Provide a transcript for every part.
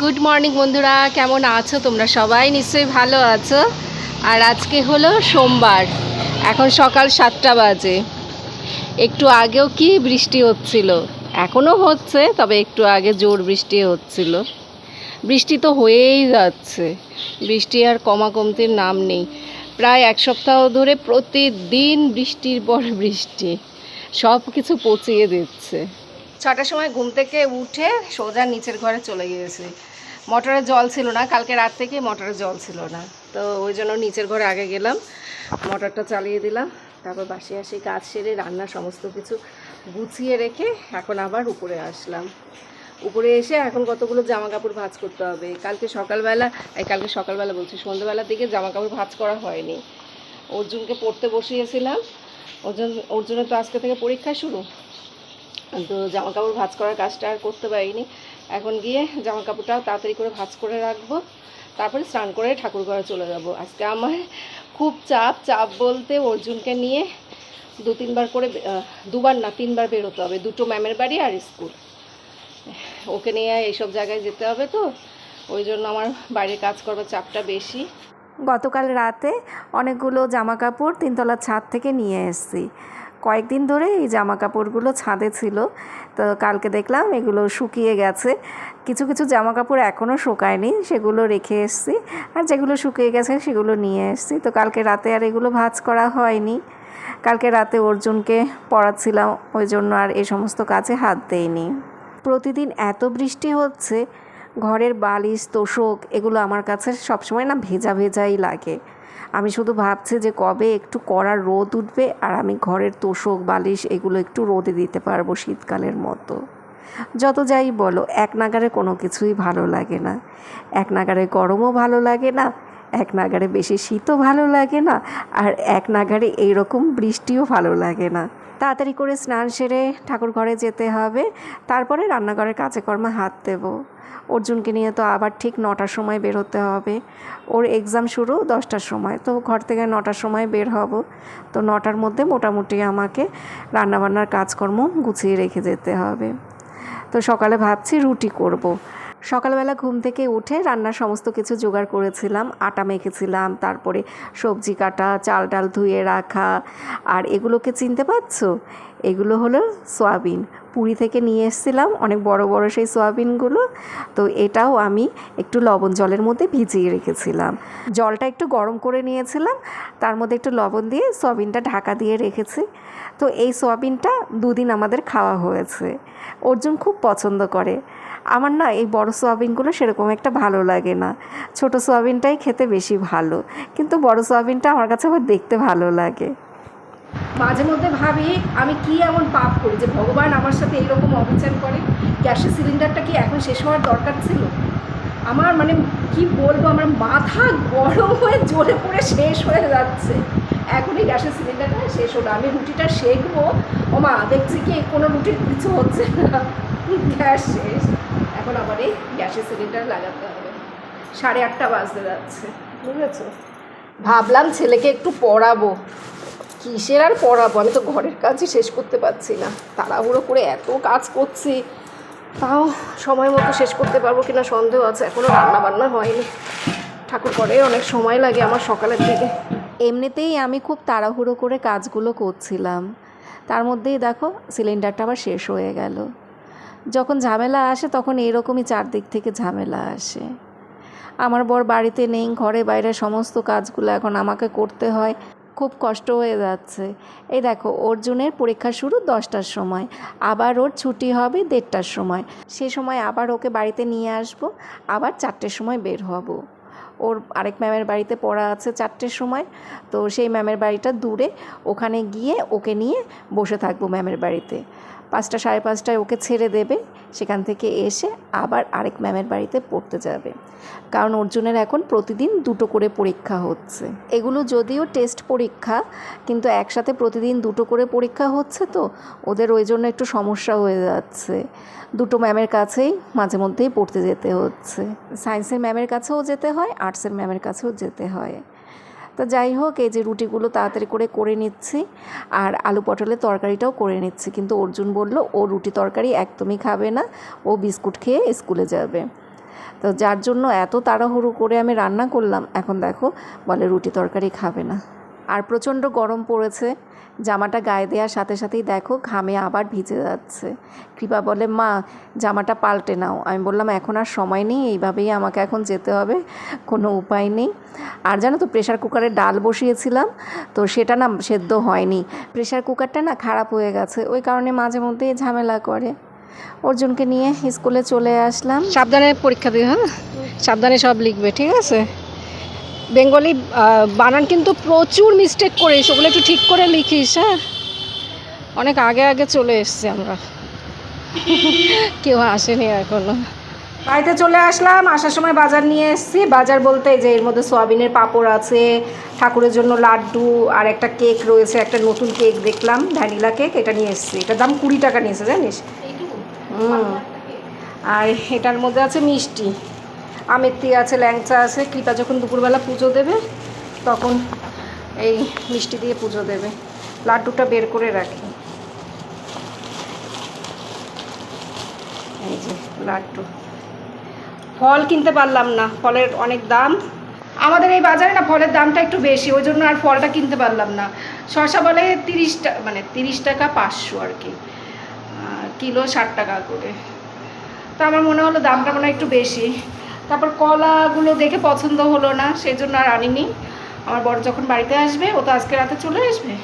Good morning বন্ধুরা। কেমন আছো তোমরা সবাই? নিশ্চয়ই ভালো আছো। আর আজকে হলো সোমবার। এখন সকাল সাতটা বাজে। একটু আগেও কি বৃষ্টি হচ্ছিল? এখনও হচ্ছে, তবে একটু আগে জোর বৃষ্টি হচ্ছিল। বৃষ্টি তো হয়েই যাচ্ছে। বৃষ্টি আর কমা কমতির নাম নেই। প্রায় এক সপ্তাহ ধরে প্রতিদিন বৃষ্টির পর বৃষ্টি। সব কিছু পচিয়ে দিচ্ছে। ছটার সময় ঘুম থেকে উঠে সোজা নিচের ঘরে চলে গিয়েছি। মোটরে জল ছিল না, কালকে রাত থেকে মোটরে জল ছিল না। তো ওই জন্য নিচের ঘরে আগে গেলাম, মোটরটা চালিয়ে দিলাম, তারপর বাসি আসি, কাজ সেরে, রান্না সমস্ত কিছু গুছিয়ে রেখে এখন আবার উপরে আসলাম। উপরে এসে এখন কতগুলো জামা কাপড় ভাঁজ করতে হবে? কালকে সকালবেলা, এই কালকে সকালবেলা বলছি, সন্ধ্যেবেলার দিকে জামা কাপড় ভাঁজ করা হয়নি। অর্জুনকে পড়তে বসিয়েছিলাম, অর্জুন, অর্জুনের তো আজকে থেকে পরীক্ষা শুরু। তো জামা কাপড় ভাঁজ করার কাজটা আর করতে পারিনি। এখন গিয়ে জামা কাপড়টাও তাড়াতাড়ি করে ভাঁজ করে রাখব। তারপরে স্নান করে ঠাকুর ঘরে চলে যাব। আজকে আমার খুব চাপ চাপ বলতে অর্জুনকে নিয়ে দু তিনবার করে দুবার না, তিনবার বেরোতে হবে। দুটো ম্যামের বাড়ি আর স্কুল। ওকে নিয়ে এইসব জায়গায় যেতে হবে তো। ওই জন্য আমার বাইরে কাজ করবার চাপটা বেশি। গতকাল রাতে অনেকগুলো জামা কাপড় তিনতলার ছাদ থেকে নিয়ে এসেছি। কয়েকদিন ধরে এই জামা কাপড়গুলো ছাদে ছিল। তো কালকে দেখলাম এগুলো শুকিয়ে গেছে। কিছু কিছু জামা কাপড় এখনও শুকায়নি, সেগুলো রেখে এসেছি। আর যেগুলো শুকিয়ে গেছে সেগুলো নিয়ে এসছি। তো কালকে রাতে আর এগুলো ভাজ করা হয়নি। কালকে রাতে অর্জুনকে পড়াচ্ছিলাম, ওই জন্য আর এই সমস্ত কাজে হাত দেয়নি প্রতিদিন এত বৃষ্টি হচ্ছে, ঘরের বালিশ, তোষক, এগুলো আমার কাছে সবসময় না ভেজা, ভেজাই লাগে। আমি শুধু ভাবছি যে কবে একটু কড়া রোদ উঠবে আর আমি ঘরের তোষক, বালিশ এগুলো একটু রোদে দিতে পারব শীতকালের মতো। যত যাই বলো, এক নাগারে কোনো কিছুই ভালো লাগে না। এক নাগারে গরমও ভালো লাগে না, এক নাগারে বেশি শীতও ভালো লাগে না, আর এক নাগারে এইরকম বৃষ্টিও ভালো লাগে না। তাড়াতাড়ি করে স্নান সেরে ঠাকুর ঘরে যেতে হবে। তারপরে রান্নাঘরের কাজে কর্মে হাত দেবো। অর্জুনকে নিয়ে তো আবার ঠিক নটার সময় বের হতে হবে। ওর এক্সাম শুরু দশটার সময়, তো ঘর থেকে নটার সময় বের হব। তো নটার মধ্যে মোটামুটি আমাকে রান্নাবান্নার কাজকর্ম গুছিয়ে রেখে যেতে হবে। তো সকালে ভাবছি রুটি করব। সকালবেলা ঘুম থেকে উঠে রান্নার সমস্ত কিছু জোগাড় করেছিলাম, আটা মেখেছিলাম, তারপরে সবজি কাটা, চাল ডাল ধুয়ে রাখা। আর এগুলোকে চিনতে পারছ? এগুলো হলো সয়াবিন। পুরী থেকে নিয়ে এসেছিলাম অনেক বড় বড় সেই সয়াবিনগুলো। তো এটাও আমি একটু লবণ জলের মধ্যে ভিজিয়ে রেখেছিলাম। জলটা একটু গরম করে নিয়েছিলাম, তার মধ্যে একটু লবণ দিয়ে সয়াবিনটা ঢাকা দিয়ে রেখেছি। তো এই সয়াবিনটা দুদিন আমাদের খাওয়া হয়েছে। অর্জুন খুব পছন্দ করে। আমার না এই বড় সোয়াবিনগুলো সেরকম একটা ভালো লাগে না। ছোট সোয়াবিনটাই খেতে বেশি ভালো, কিন্তু বড় সোয়াবিনটা আমার কাছে আবার দেখতে ভালো লাগে। মাঝে মধ্যে ভাবি, আমি কি এমন পাপ করি যে ভগবান আমার সাথে এইরকম অবিচার করে? গ্যাসের সিলিন্ডারটা কি এখন শেষ হওয়ার দরকার ছিল? আমার মানে কি বলব, আমার মাথা গরম হয়ে জ্বলে পড়ে শেষ হয়ে যাচ্ছে। এখনই গ্যাসের সিলিন্ডারটা শেষ হলো, আমি রুটিটা শেখবো ও মা দেখছি কি কোনো রুটির কিছু হচ্ছে না। গ্যাস শেষ। এখন আবার এই গ্যাসের সিলিন্ডার লাগাতে হবে। সাড়ে আটটা বাজতে যাচ্ছে। বুঝেছ? ভাবলাম ছেলেকে একটু পড়াবো। কিসের আর পড়াবো? আমি তো ঘরের কাজই শেষ করতে পারছি না। তাড়াহুড়ো করে এত কাজ করছি তাও সময় মতো শেষ করতে পারব কিনা সন্দেহ আছে। এখনও রান্না বান্না হয়নি। ঠাকুর করে অনেক সময় লাগে আমার সকালের দিকে। এমনিতেই আমি খুব তাড়াহুড়ো করে কাজগুলো করছিলাম। তার মধ্যেই দেখো সিলিন্ডারটা আবার শেষ হয়ে গেল। যখন ঝামেলা আসে তখন এরকমই চারদিক থেকে ঝামেলা আসে। আমার বর বাড়িতে নেই, ঘরে বাইরে সমস্ত কাজগুলো এখন আমাকে করতে হয়। খুব কষ্ট হয়ে যাচ্ছে। এই দেখো, অর্জুনের পরীক্ষা শুরু দশটার সময়, আবার ওর ছুটি হবে দেড়টার সময়। সে সময় আবার ওকে বাড়িতে নিয়ে আসব, আবার চারটের সময় বের হব। ওর আরেক ম্যামের বাড়িতে পড়া আছে চারটের সময়, তো সেই ম্যামের বাড়িটা দূরে। ওখানে গিয়ে ওকে নিয়ে বসে থাকব ম্যামের বাড়িতে। পাঁচটা সাড়ে পাঁচটায় ওকে ছেড়ে দেবে। সেখান থেকে এসে আবার আরেক ম্যামের বাড়িতে পড়তে যাবে। কারণ অর্জুনের এখন প্রতিদিন দুটো করে পরীক্ষা হচ্ছে। এগুলো যদিও টেস্ট পরীক্ষা, কিন্তু একসাথে প্রতিদিন দুটো করে পরীক্ষা হচ্ছে তো, ওদের ওই জন্য একটু সমস্যা হয়ে যাচ্ছে। দুটো ম্যামের কাছেই মাঝে মধ্যেই পড়তে যেতে হচ্ছে। সায়েন্সের ম্যামের কাছেও যেতে হয়, আর্টসের ম্যামের কাছেও যেতে হয়। তো যাই হোক, এই যে রুটিগুলো তাড়াতাড়ি করে করে নিচ্ছি আর আলু পটলের তরকারিটাও করে নিচ্ছি। কিন্তু অর্জুন বলল, ও রুটি তরকারি একদমই খাবে না, ও বিস্কুট খেয়ে স্কুলে যাবে। তো যার জন্য এত তাড়াহুড়ো করে আমি রান্না করলাম, এখন দেখো বলে রুটি তরকারি খাবে না। আর প্রচণ্ড গরম পড়েছে। জামাটা গায়ে দেওয়ার সাথে সাথেই দেখো ঘামে আবার ভিজে যাচ্ছে। কৃপা বলে, মা, জামাটা পাল্টে নাও। আমি বললাম, এখন আর সময় নেই, এইভাবেই আমাকে এখন যেতে হবে, কোনো উপায় নেই। আর জানো তো প্রেশার কুকারে ডাল বসিয়েছিলাম, তো সেটা না সেদ্ধ হয়নি। প্রেশার কুকারটা না খারাপ হয়ে গেছে, ওই কারণে মাঝে মধ্যে ঝামেলা করে। অর্জুনকে নিয়ে স্কুলে চলে আসলাম। সাবধানে পরীক্ষা দিও হ্যাঁ? সাবধানে সব লিখবে, ঠিক আছে? বেঙ্গলি বানান কিন্তু প্রচুর মিস্টেক করিস ওগুলো একটু ঠিক করে লিখিস হ্যাঁ? অনেক আগে আগে চলে এসছি আমরা। কেউ আসেনি এখনও। বাড়িতে চলে আসলাম আসার সময় বাজার নিয়ে এসেছি। বাজার বলতে এই যে এর মধ্যে সোয়াবিনের পাঁপড় আছে ঠাকুরের জন্য লাড্ডু আর একটা কেক রয়েছে একটা নতুন কেক দেখলাম ভ্যানিলা কেক এটা নিয়ে এসেছি। এটার দাম কুড়ি টাকা নিয়েছে জানিস? হুম। আর এটার মধ্যে আছে মিষ্টি। আমেত্তি আছে, ল্যাংচা আছে, কৃপা যখন দুপুরবেলা পুজো দেবে, তখন এই মিষ্টি দিয়ে পুজো দেবে। লাড্ডুটা বের করে রাখি। এই যে লাড্ডু। ফল কিনতে পারলাম না, ফলের অনেক দাম। আমাদের এই বাজারে না ফলের দামটা একটু বেশি, ওই জন্য আর ফলটা কিনতে পারলাম না। শসা বলে তিরিশ টাকা মানে তিরিশ টাকা পাঁচশো আর কি। কিলো ষাট টাকা করে। তো আমার মনে হলো দামটা মনে হয় একটু বেশি। তারপর কলাগুলো দেখে পছন্দ হলো না সেই জন্য আর আনিনি। আমার বড় যখন বাড়িতে আসবে, ও তো আজকে রাতে চলে আসবে।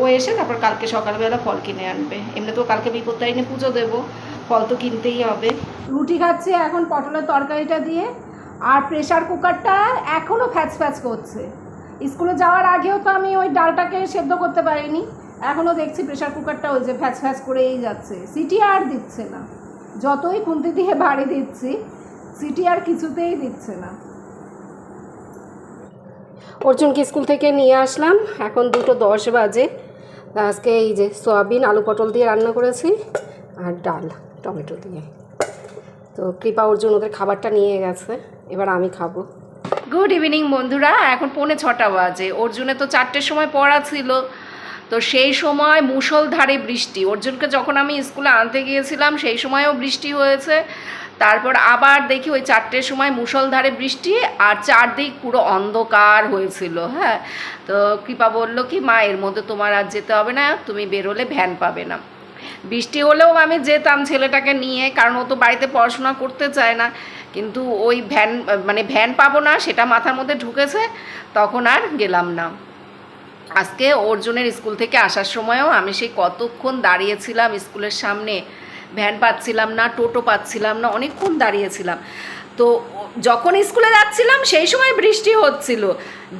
ও এসে তারপর কালকে সকালবেলা ফল কিনে আনবে। এমনি তো কালকে বিপত্তারিণী পুজো দেবো, ফল তো কিনতেই হবে। রুটি খাচ্ছে এখন পটলের তরকারিটা দিয়ে, আর প্রেশার কুকারটা এখনও ফ্যাচ ফ্যাচ করছে। স্কুলে যাওয়ার আগেও তো আমি ওই ডালটাকে সেদ্ধ করতে পারিনি এখনও দেখছি প্রেশার কুকারটা ওই যে ফ্যাচ ফ্যাচ করেই যাচ্ছে। সিটি আর দিচ্ছে না। যতই খুন্তি দিয়ে ভারী দিচ্ছি সিটি আর কিছুতেই দিচ্ছে না। অর্জুনকে স্কুল থেকে নিয়ে আসলাম। এখন দুটো দশ বাজে। আজকে এই যে সয়াবিন আলু পটল দিয়ে রান্না করেছি আর ডাল টমেটো দিয়ে। তো কৃপা অর্জুন ওদের খাবারটা নিয়ে গেছে। এবার আমি খাব। গুড ইভিনিং বন্ধুরা। এখন পৌনে ছটা বাজে। অর্জুনে তো চারটের সময় পড়া ছিল। তো সেই সময় মুষলধারে বৃষ্টি। অর্জুনকে যখন আমি স্কুলে আনতে গিয়েছিলাম সেই সময়ও বৃষ্টি হয়েছে। তারপর আবার দেখি ওই চারটের সময় মুষলধারে বৃষ্টি আর চারদিক পুরো অন্ধকার হয়েছিল হ্যাঁ? তো কৃপা বলল কি, মা, এর মধ্যে তোমার আর যেতে হবে না, তুমি বেরোলে ভ্যান পাবে না। বৃষ্টি হলেও আমি যেতাম ছেলেটাকে নিয়ে, কারণ ও তো বাড়িতে পড়াশোনা করতে চায় না। কিন্তু ওই ভ্যান মানে ভ্যান পাবো না, সেটা মাথার মধ্যে ঢুকেছে, তখন আর গেলাম না। আজকে অর্জুনের স্কুল থেকে আসার সময়ও আমি সেই কতক্ষণ দাঁড়িয়েছিলাম স্কুলের সামনে ভ্যান পাচ্ছিলাম না টোটো পাচ্ছিলাম না অনেকক্ষণ দাঁড়িয়েছিলাম। তো যখন স্কুলে যাচ্ছিলাম, সেই সময় বৃষ্টি হচ্ছিল।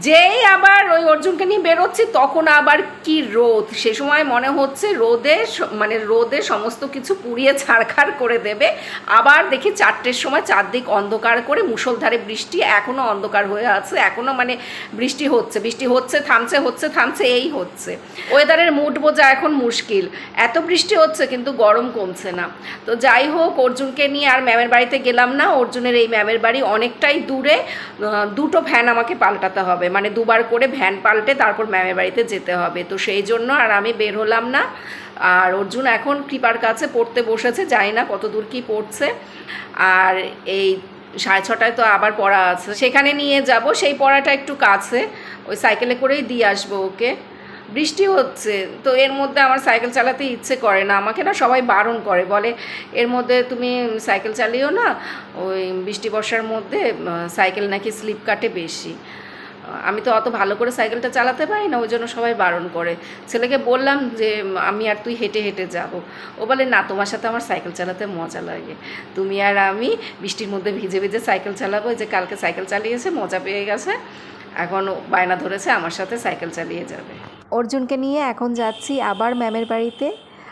যেই আবার ওই অর্জুনকে নিয়ে বেরোচ্ছি, তখন আবার কি রোদ। সে সময় মনে হচ্ছে রোদে মানে রোদে সমস্ত কিছু পুড়িয়ে ছাড়খাড় করে দেবে। আবার দেখি চারটের সময় চারদিক অন্ধকার করে মুষলধারে বৃষ্টি এখনও অন্ধকার হয়ে আছে এখনও মানে বৃষ্টি হচ্ছে। বৃষ্টি হচ্ছে, থামছে হচ্ছে, থামছে, এই হচ্ছে। ওয়েদারের মুড বোঝা এখন মুশকিল। এত বৃষ্টি হচ্ছে, কিন্তু গরম কমছে না। তো যাই হোক, অর্জুনকে নিয়ে আর ম্যামের বাড়িতে গেলাম না। অর্জুনের এই ম্যামের বাড়ি অনেকটাই দূরে দুটো ভ্যান আমাকে পাল্টাতে হবে। মানে দুবার করে ভ্যান পাল্টে তারপর ম্যামের বাড়িতে যেতে হবে। তো সেই জন্য আর আমি বের হলাম না। আর অর্জুন এখন কৃপার কাছে পড়তে বসেছে, জানি না কত দূর কি পড়ছে। আর এই সাড়ে ছটায় তো আবার পড়া আছে। সেখানে নিয়ে যাব, সেই পড়াটা একটু কাছে। ওই সাইকেলে করেই দিয়ে আসব ওকে। বৃষ্টি হচ্ছে, তো এর মধ্যে আমার সাইকেল চালাতে ইচ্ছে করে না। আমাকে না সবাই বারণ করে, বলে, এর মধ্যে তুমি সাইকেল চালিও না, ওই বৃষ্টি বর্ষার মধ্যে সাইকেল নাকি স্লিপ কাটে বেশি। আমি তো অত ভালো করে সাইকেলটা চালাতে পারি না, ওই জন্য সবাই বারণ করে। ছেলেকে বললাম যে, আমি আর তুই হেঁটে হেঁটে যাব। ও বলে, না, তোমার সাথে আমার সাইকেল চালাতে মজা লাগে। তুমি আর আমি বৃষ্টির মধ্যে ভিজে ভিজে সাইকেল চালাবো যে কালকে সাইকেল চালিয়েছে, মজা পেয়ে গেছে। এখন বায়না ধরেছে, আমার সাথে সাইকেল চালিয়ে যাবে। অর্জুনকে নিয়ে এখন যাচ্ছি আবার ম্যামের বাড়িতে।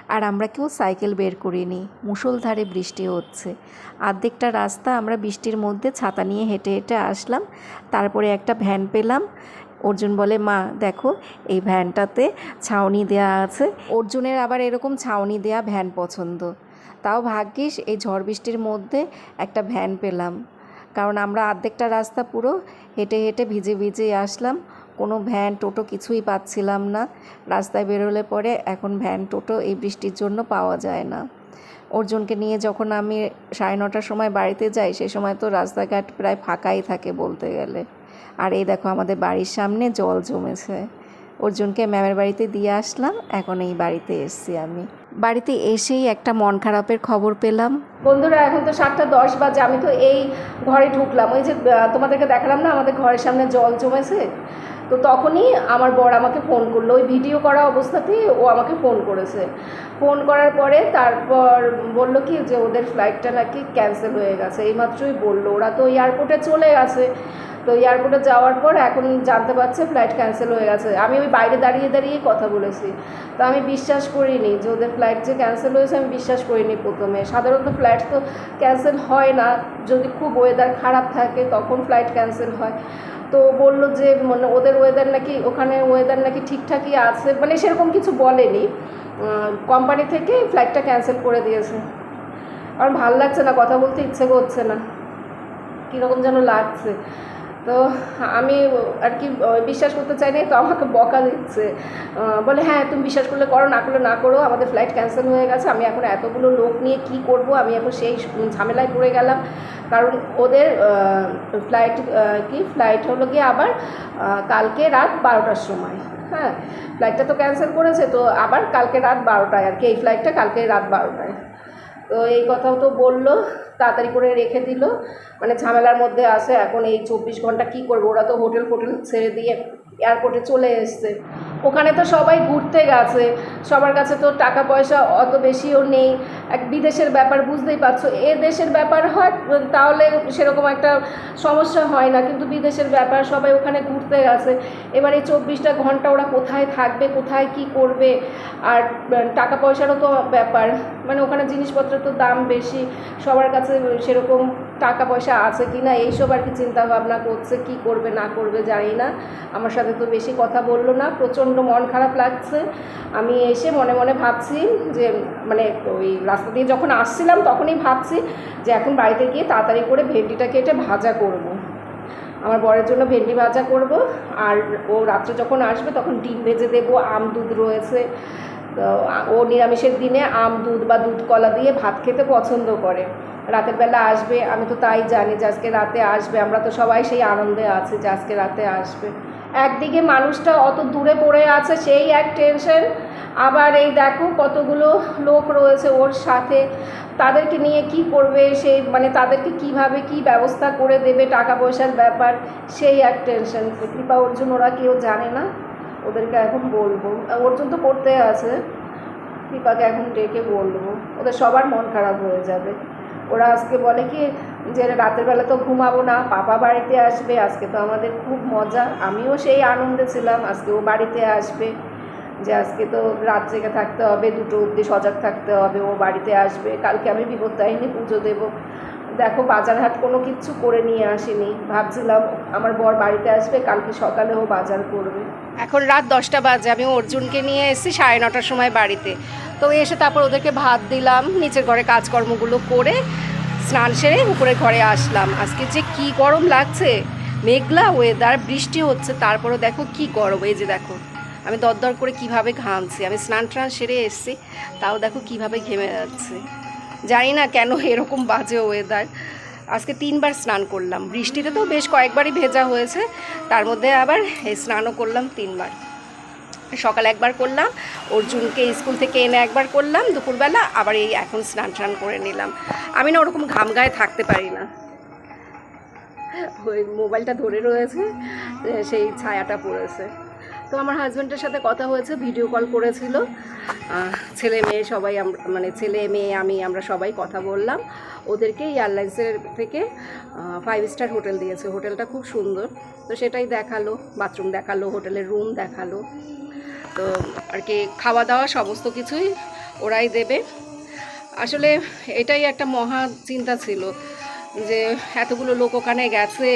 আর আমরা কেউ সাইকেল বের করিনি। মুষলধারে বৃষ্টি হচ্ছে। আর্ধেকটা রাস্তা আমরা বৃষ্টির মধ্যে ছাতা নিয়ে হেঁটে হেঁটে আসলাম। তারপরে একটা ভ্যান পেলাম। অর্জুন বলে, মা, দেখো, এই ভ্যানটাতে ছাউনি দেয়া আছে। অর্জুনের আবার এরকম ছাউনি দেয়া ভ্যান পছন্দ। তাও ভাগ্যিস, এই ঝড় বৃষ্টির মধ্যে একটা ভ্যান পেলাম। কারণ আমরা আর্ধেকটা রাস্তা পুরো হেঁটে হেঁটে ভিজে ভিজে আসলাম। কোনো ভ্যান, টোটো কিছুই পাচ্ছিলাম না। রাস্তায় বেরোলে পরে এখন ভ্যান, টোটো এই বৃষ্টির জন্য পাওয়া যায় না। অর্জুনকে নিয়ে যখন আমি সাড়ে নটার সময় বাড়িতে যাই সেই সময় তো রাস্তাঘাট প্রায় ফাঁকাই থাকে বলতে গেলে। আর এই দেখো আমাদের বাড়ির সামনে জল জমেছে। অর্জুনকে ম্যামের বাড়িতে দিয়ে আসলাম, এখন এই বাড়িতে এসছি আমি। বাড়িতে এসেই একটা মন খারাপের খবর পেলাম। বন্ধুরা, এখন তো সাতটা দশ বাজে, আমি তো এই ঘরে ঢুকলাম। ওই যে তোমাদেরকে দেখালাম না, আমাদের ঘরের সামনে জল জমেছে? তো তখনই আমার বর আমাকে ফোন করল। ওই ভিডিও করা অবস্থাতেই ও আমাকে ফোন করেছে। ফোন করার পরে তারপর বলল কি যে ওদের ফ্লাইটটা নাকি ক্যান্সেল হয়ে গেছে। এইমাত্রই বলল। ওরা তো এয়ারপোর্টে চলে গেছে। তো এয়ারপোর্টে যাওয়ার পর এখন জানতে পারছে ফ্লাইট ক্যান্সেল হয়ে গেছে। আমি ওই বাইরে দাঁড়িয়ে দাঁড়িয়ে কথা বলেছি। তো আমি বিশ্বাস করিনি যে ওদের ফ্লাইট যে ক্যান্সেল হয়েছে আমি বিশ্বাস করিনি প্রথমে। সাধারণত ফ্লাইট তো ক্যান্সেল হয় না। যদি খুব ওয়েদার খারাপ থাকে তখন ফ্লাইট ক্যান্সেল হয়। তো বলল যে মানে ওদের ওয়েদার নাকি, ওখানে ওয়েদার নাকি ঠিকঠাকই আছে। মানে সেরকম কিছু বলেনি। কোম্পানি থেকে ফ্লাইটটা ক্যান্সেল করে দিয়েছে। আর ভালো লাগছে না, কথা বলতে ইচ্ছে করছে না। কীরকম যেন লাগছে। তো আমি আর কি বিশ্বাস করতে চাইনি তো আমাকে বকা দিচ্ছে। বলে হ্যাঁ তুমি বিশ্বাস করলে করো, না করলে না করো, আমাদের ফ্লাইট ক্যান্সেল হয়ে গেছে, আমি এখন এতগুলো লোক নিয়ে কি করব? আমি এখন সেই ঝামেলায় পড়ে গেলাম। কারণ ওদের ফ্লাইট কি ফ্লাইট হলো গিয়ে আবার কালকে রাত বারোটার সময়। হ্যাঁ ফ্লাইটটা তো ক্যান্সেল করেছে, তো আবার কালকে রাত বারোটায় আর কি, এই ফ্লাইটটা কালকে রাত বারোটায়। তো এই কথাও তো বলল, তাড়াতাড়ি করে রেখে দিল। মানে ঝামেলার মধ্যে আছে, এখন এই চব্বিশ ঘণ্টা কি করব? ওরা তো হোটেল ফোটেল ছেড়ে দিয়ে এয়ারপোর্টে চলে এসছে। ওখানে তো সবাই ঘুরতে গেছে, সবার কাছে তো টাকা পয়সা অত বেশিও নেই। এক বিদেশের ব্যাপার বুঝতেই পারছ, এ দেশের ব্যাপার হয়, তাহলে সেরকম একটা সমস্যা হয় না। কিন্তু বিদেশের ব্যাপার, সবাই ওখানে ঘুরতে গেছে। এবার এই চব্বিশটা ঘণ্টা ওরা কোথায় থাকবে, কোথায় কি করবে? আর টাকা পয়সারও তো ব্যাপার। মানে ওখানে জিনিসপত্রের তো দাম বেশি, সবার কাছে সেরকম টাকা পয়সা আছে কি না, এইসব আর কি চিন্তা ভাবনা করছে, কি করবে, না করবে জানি না আমার সাথে তো বেশি কথা বলল না, প্রচণ্ড মন খারাপ লাগছে আমি এসে মনে মনে ভাবছি যে মানে ওই রাস্তা দিয়ে যখন আসছিলাম তখনই ভাবছি যে এখন বাড়িতে গিয়ে তাড়াতাড়ি করে ভেন্ডিটা কেটে ভাজা করব। আমার বরের জন্য ভেন্ডি ভাজা করব, আর ও রাত্রে যখন আসবে তখন ডিম ভেজে দেবো, আম দুধ রয়েছে ও নিরামিষের দিনে আম, দুধ বা দুধ কলা দিয়ে ভাত খেতে পছন্দ করে। রাতের বেলা আসবে, আমি তো তাই জানি যে আজকে রাতে আসবে, আমরা তো সবাই সেই আনন্দে আছি যে আজকে রাতে আসবে। একদিকে মানুষটা অত দূরে পড়ে আছে, সেই এক টেনশন আবার এই দেখো কতগুলো লোক রয়েছে ওর সাথে, তাদেরকে নিয়ে কি করবে, সেই মানে তাদেরকে কীভাবে কি ব্যবস্থা করে দেবে, টাকা পয়সার ব্যাপার, সেই এক টেনশন কৃপা অর্জুন, ওরা কেউ জানে না। ওদেরকে এখন বলব। অর্জুন তো করতে আছে। কৃপাকে এখন ডেকে বলব। ওদের সবার মন খারাপ হয়ে যাবে। ওরা আজকে বলে কি, যে রাতের বেলা তো ঘুমাবো না, পাপা বাড়িতে আসবে, আজকে তো আমাদের খুব মজা। আমিও সেই আনন্দে ছিলাম, আজকে ও বাড়িতে আসবে। যে আজকে তো রাত জেগে থাকতে হবে, দুটো অবধি সজাগ থাকতে হবে, ও বাড়িতে আসবে। কালকে আমি বিপত্তায়নী পুজো দেবো। দেখো বাজার হাট কোনো কিচ্ছু করে নিয়ে আসিনি। ভাবছিলাম, আমার বর বাড়িতে আসবে, কালকে সকালে ও বাজার করবে। এখন রাত দশটা বাজে, আমি অর্জুনকে নিয়ে এসেছি সাড়ে নটার সময় বাড়িতে। তো এসে তারপর ওদেরকে ভাত দিলাম, নিচের ঘরে কাজকর্মগুলো করে স্নান সেরে উপরে ঘরে আসলাম। আজকে যে কি গরম লাগছে, মেঘলা ওয়েদার বৃষ্টি হচ্ছে, তারপরও দেখো কি গরম, এই যে দেখো। আমি দরদর করে কীভাবে ঘামছি, আমি স্নান টান সেরে এসেছি, তাও দেখো কীভাবে ঘেমে যাচ্ছে। জানি না কেন এরকম বাজে ওয়েদার আজকে তিনবার স্নান করলাম। বৃষ্টিতে তো বেশ কয়েকবারই ভেজা হয়েছে, তার মধ্যে আবার স্নানও করলাম তিনবার। সকালে একবার করলাম, অর্জুনকে স্কুল থেকে এনে একবার করলাম, দুপুরবেলা আবার এই এখন স্নান টান করে নিলাম। আমি না ওরকম ঘাম গায়ে থাকতে পারি না। ওই মোবাইলটা ধরে রয়েছে, সেই ছায়াটা পড়েছে। তো আমার হাজব্যান্ডের সাথে কথা হয়েছে ভিডিও কল করেছিল। ছেলে মেয়ে সবাই মানে ছেলে মেয়ে, আমি, আমরা সবাই কথা বললাম। ওদেরকে এয়ারলাইন্সের থেকে ফাইভ স্টার হোটেল দিয়েছে। হোটেলটা খুব সুন্দর। তো সেটাই দেখাল বাথরুম দেখাল, হোটেলের রুম দেখাল। তো আর কি খাওয়া দাওয়া সমস্ত কিছুই ওরাই দেবে। আসলে এটাই একটা মহা চিন্তা ছিল যে এতগুলো লোক ওখানে গেছে,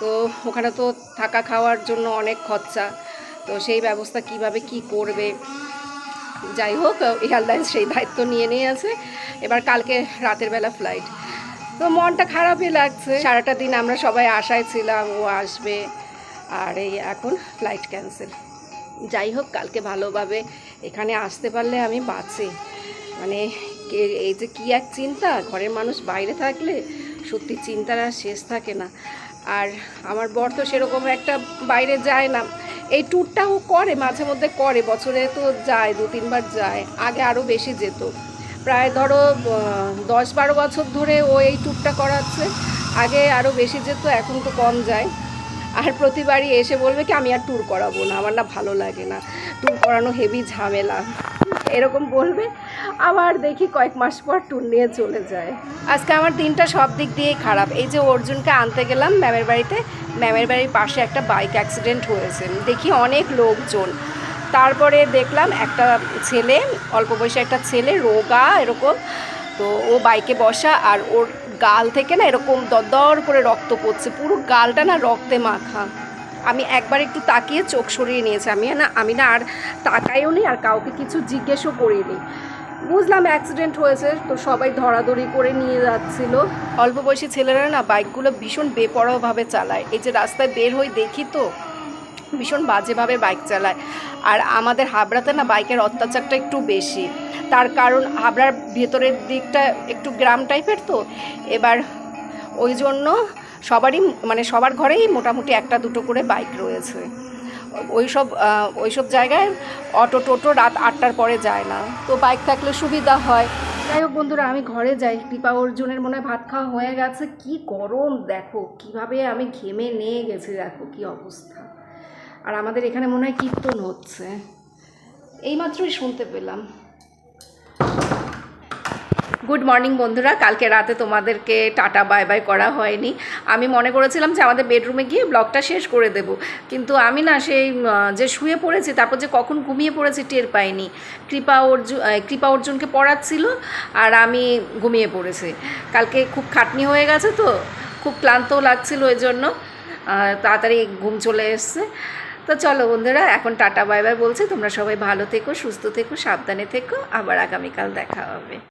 তো ওখানে তো থাকা খাওয়ার জন্য অনেক খরচা। তো সেই ব্যবস্থা কীভাবে কি করবে? যাই হোক, এয়ারলাইন্স সেই দায়িত্ব নিয়ে নিয়ে আছে। এবার কালকে রাতের বেলা ফ্লাইট তো মনটা খারাপই লাগছে। সারাটা দিন আমরা সবাই আশায় ছিলাম, ও আসবে। আর এই এখন ফ্লাইট ক্যান্সেল যাই হোক, কালকে ভালোভাবে এখানে আসতে পারলে আমি বাঁচি। মানে এই যে কী এক চিন্তা? ঘরের মানুষ বাইরে থাকলে সত্যি চিন্তার আর শেষ থাকে না। আর আমার বর তো সেরকম একটা বাইরে যায় না। এই ট্যুরটাও করে, মাঝে মধ্যে করে, বছরে তো যায়, দু, তিনবার যায়, আগে আরও বেশি যেত। প্রায় ধরো দশ বারো বছর ধরে ও এই ট্যুরটা করাচ্ছে, আগে আরও বেশি যেত, এখন তো কম যায়। আর প্রতিবারই এসে বলবে কি, আমি আর ট্যুর করাবো না, আমার না ভালো লাগে না। ট্যুর করানো হেভি ঝামেলা। এরকম বলবে, আবার দেখি কয়েক মাস পর ট্যুর নিয়ে চলে যায়। আজকে আমার দিনটা সব দিক দিয়েই খারাপ। এই যে অর্জুনকে আনতে গেলাম ম্যামের বাড়িতে, ম্যামের বাড়ির পাশে একটা বাইক অ্যাক্সিডেন্ট হয়েছে। দেখি অনেক লোকজন। তারপরে দেখলাম একটা ছেলে, অল্প বয়সী একটা ছেলে, রোগা এরকম। তো ও বাইকে বসা আর ওর গাল থেকে না এরকম দরদর করে রক্ত পড়ছে, পুরো গালটা না রক্তে মাখা। আমি একবার একটু তাকিয়ে চোখ সরিয়ে নিয়েছি, আমি না আমি না আর তাকাইও নি আর কাউকে কিছু জিজ্ঞেসও করিনি। বুঝলাম অ্যাক্সিডেন্ট হয়েছে, তো সবাই ধরাধরি করে নিয়ে যাচ্ছিল। অল্প বয়সী ছেলেরা না বাইকগুলো ভীষণ বেপরোয়াভাবে চালায়। এই যে রাস্তায় বের হই দেখি তো ভীষণ বাজেভাবে বাইক চালায়। আর আমাদের হাবড়াতে না বাইকের অত্যাচারটা একটু বেশি। তার কারণ হাবড়ার ভেতরের দিকটা একটু গ্রাম টাইপের তো। এবার ওই জন্য সবারই মানে সবার ঘরেই মোটামুটি একটা দুটো করে বাইক রয়েছে। ওইসব ওইসব জায়গায় অটো টোটো রাত আটটার পরে যায় না। তো বাইক থাকলে সুবিধা হয়। যাই হোক বন্ধুরা, আমি ঘরে যাই। কৃপা অর্জুনের মনে হয় ভাত খাওয়া হয়ে গেছে। কি গরম, দেখো। কীভাবে আমি ঘেমে নিয়ে গেছি, দেখো কি অবস্থা। আর আমাদের এখানে মনে হয় কীর্তন হচ্ছে। এইমাত্রই শুনতে পেলাম। গুড মর্নিং বন্ধুরা, কালকে রাতে তোমাদেরকে টাটা বাই বাই করা হয়নি। আমি মনে করেছিলাম যে আমাদের বেডরুমে গিয়ে ব্লগটা শেষ করে দেব। কিন্তু আমি না সেই যে শুয়ে পড়েছি, তারপর যে কখন ঘুমিয়ে পড়েছি টের পাইনি। কৃপা অর্জুন কৃপা অর্জুনকে পড়াচ্ছিল আর আমি ঘুমিয়ে পড়েছি। কালকে খুব খাটনি হয়ে গেছে তো, খুব ক্লান্তও লাগছিল ওই জন্য তাড়াতাড়ি ঘুম চলে এসছে। তো চলো বন্ধুরা, এখন টাটা, বাই বাই বলছি। তোমরা সবাই ভালো থেকো, সুস্থ থেকো, সাবধানে থেকো। আবার আগামীকাল দেখা হবে।